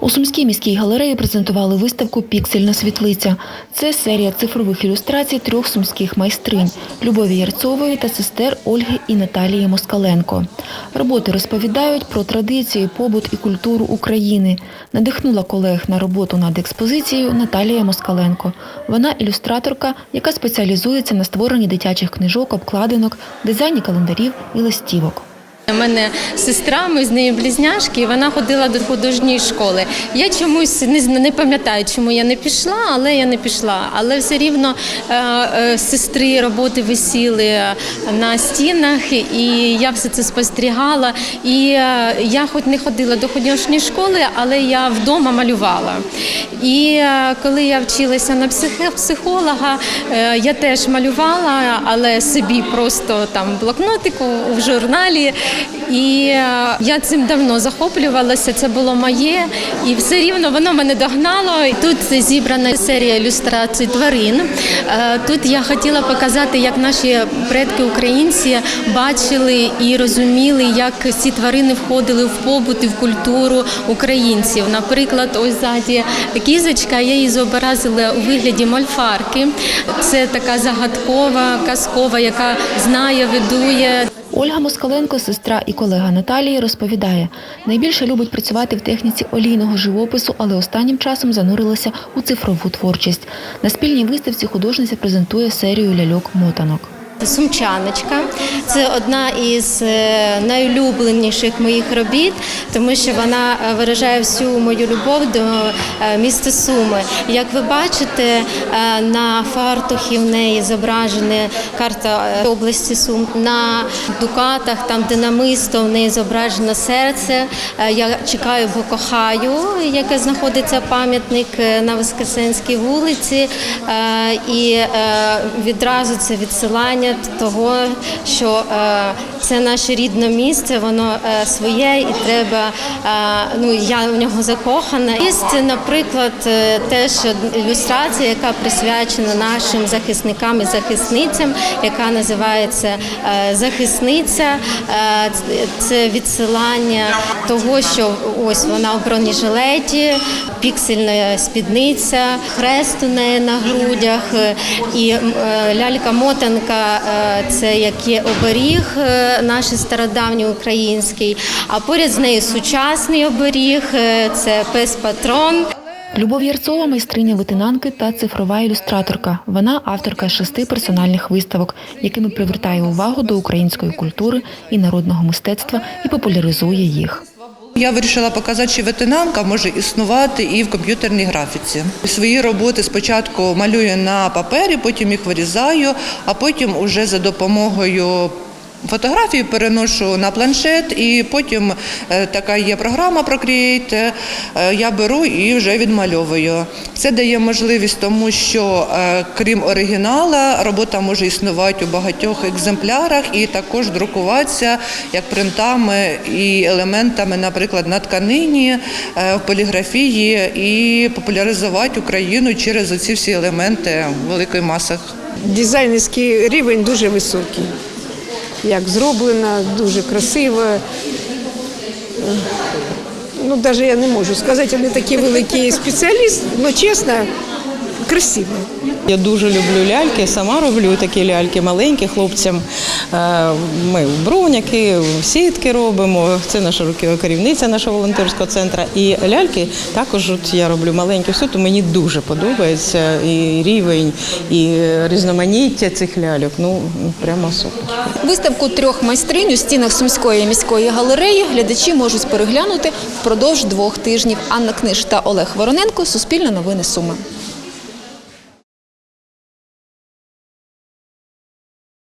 У Сумській міській галереї презентували виставку Піксельна світлиця. Це серія цифрових ілюстрацій трьох сумських майстринь Любові Ярцової та сестер Ольги і Наталії Москаленко. Роботи розповідають про традиції, побут і культуру України. Надихнула колег на роботу над експозицією Наталія Москаленко. Вона ілюстраторка, яка спеціалізується на створенні дитячих книжок, обкладинок, дизайні календарів і листівок. У мене сестра, ми з нею близняшки, і вона ходила до художньої школи. Я чомусь не, не пам'ятаю, чому я не пішла, але я не пішла. Але все рівно е, е, сестри роботи висіли на стінах, і я все це спостерігала. І е, я хоч не ходила до художньої школи, але я вдома малювала. І е, коли я вчилася на психе- психолога, е, я теж малювала, але собі просто там блокнотику в журналі. І е, я цим давно захоплювалася. Це було моє, і все рівно воно мене догнало. Тут зібрана серія ілюстрацій тварин. Е, Тут я хотіла показати, як наші предки українці бачили і розуміли, як ці тварини входили в побут і в культуру українців. Наприклад, ось ззаді кізочка, я її зобразила у вигляді мольфарки. Це така загадкова, казкова, яка знає, ведує. Ольга Москаленко, сестра і колега Наталії, розповідає, найбільше любить працювати в техніці олійного живопису, але останнім часом занурилася у цифрову творчість. На спільній виставці художниця презентує серію ляльок-мотанок. Сумчаночка це одна із е, найулюбленіших моїх робіт, тому що вона е, виражає всю мою любов до е, міста Суми. Як ви бачите, на фартухі в неї зображена карта області Сум. На дукатах, там де намисто, в неї зображено серце. Я чекаю, бо кохаю, яке знаходиться пам'ятник на Воскресенській вулиці. І відразу це відсилання того, що е, це наше рідне місце, воно е, своє і треба. е, Ну я в нього закохана. Є, наприклад, теж ілюстрація, яка присвячена нашим захисникам і захисницям, яка називається Захисниця. Це відсилання того, що ось вона в бронежилеті, піксельна спідниця, хрест у неї на грудях і лялька-мотанка це як є оберіг е, наш стародавній український. А поряд з нею сучасний оберіг е, це пес-патрон. Любов Ярцова – майстриня лейтенантки та цифрова ілюстраторка. Вона авторка шести персональних виставок, якими привертає увагу до української культури і народного мистецтва і популяризує їх. Я вирішила показати, що ветенанка може існувати і в комп'ютерній графіці. Свої роботи спочатку малюю на папері, потім їх вирізаю, а потім уже за допомогою. Фотографії переношу на планшет, і потім е, така є програма Procreate, е, Я беру і вже відмальовую. Це дає можливість, тому що е, крім оригінала, робота може існувати у багатьох екземплярах і також друкуватися як принтами і елементами, наприклад, на тканині, в поліграфії, і популяризувати Україну через оці всі елементи в великих масах. Дизайнерський рівень дуже високий. Як зроблена, дуже красиво. Ну, навіть я не можу сказати, я не такий великий спеціаліст, але чесно, красиво. Я дуже люблю ляльки, сама роблю такі ляльки маленькі хлопцям. Е, Ми броняки, сітки робимо. Це наша керівниця нашого волонтерського центру. І ляльки також от я роблю маленькі. Все, то мені дуже подобається і рівень, і різноманіття цих ляльок. Ну прямо супер. Виставку трьох майстринь у стінах Сумської міської галереї глядачі можуть переглянути впродовж двох тижнів. Анна Книж та Олег Вороненко. Суспільне новини Суми.